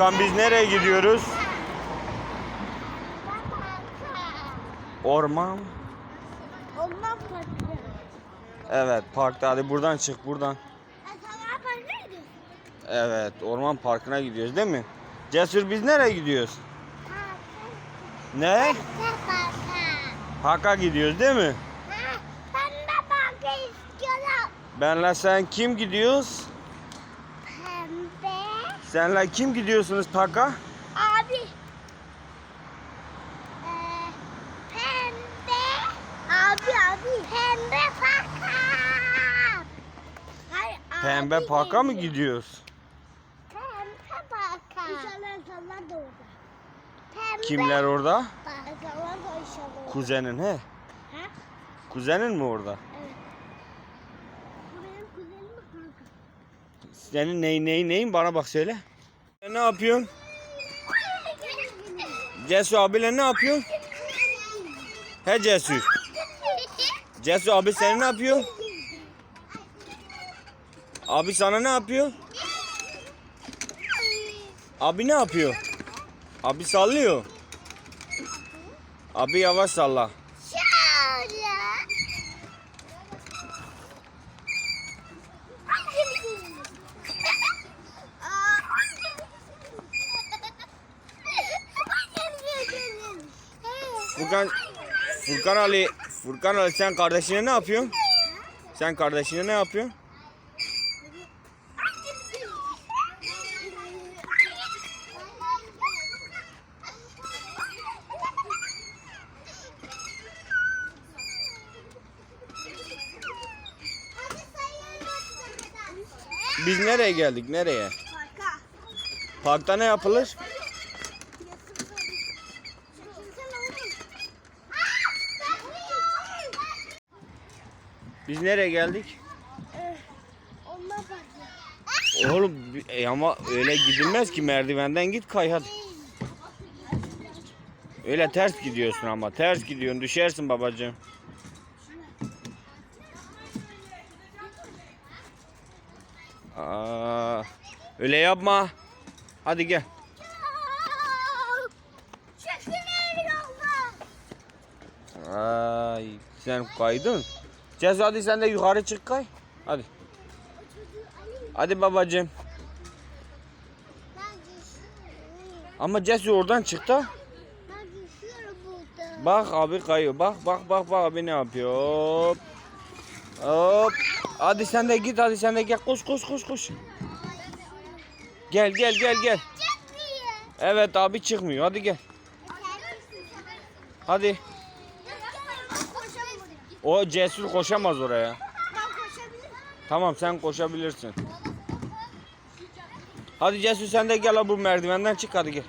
Furkan biz nereye gidiyoruz? Orman. Ondan farklı. Evet parkta hadi buradan çık buradan. Evet orman parkına gidiyoruz değil mi? Cesur biz nereye gidiyoruz? Ne? Parka. Parka gidiyoruz değil mi? Ben de parka istiyorum. Benle sen kim gidiyoruz? Senle kim gidiyorsunuz parka? Abi. Ee, pembe. Abi abi. Pembe parka. Hayır, Pembe abi parka mı geliyor. gidiyoruz? Pembe parka. İnşallah insanlar da orada. Pembe. Kimler orada? İnsanlar da inşallah. Kuzenin he. Ha? Kuzenin mi orada? Evet. Bu benim kuzenim mi kanka? Senin neyin neyin neyin bana bak söyle. Ne yapıyorsun? Cesur abiyle ne yapıyorsun? He Cesur. Cesur abi sen ne yapıyor? Abi sana ne yapıyor? Abi ne yapıyor? Abi sallıyor. Abi yavaş salla. Furkan Furkan Ali Furkan Ali sen kardeşine ne yapıyorsun? Sen kardeşine ne yapıyorsun? Biz nereye geldik? Nereye? Parkta ne yapılır? Biz nereye geldik? Oğlum e, ama öyle gidilmez ki merdivenden git kay hadi. Öyle ters gidiyorsun ama ters gidiyorsun düşersin babacığım. Aa, öyle yapma. Hadi gel. Ay sen kaydın. Cez sen de yukarı çık kay. Hadi. Hadi babacığım. Ama Cesur oradan çık da. Ben düşüyorum burada. Bak abi kayıyor. Bak bak bak bak abi ne yapıyor. Hop. Hop. Hadi sen de git hadi sen de gel. Koş koş koş koş. Gel gel gel gel. Evet abi çıkmıyor. Hadi gel. Hadi. O cesur koşamaz oraya. Tamam sen koşabilirsin. Hadi cesur sen de gel bu merdivenden çık hadi gel.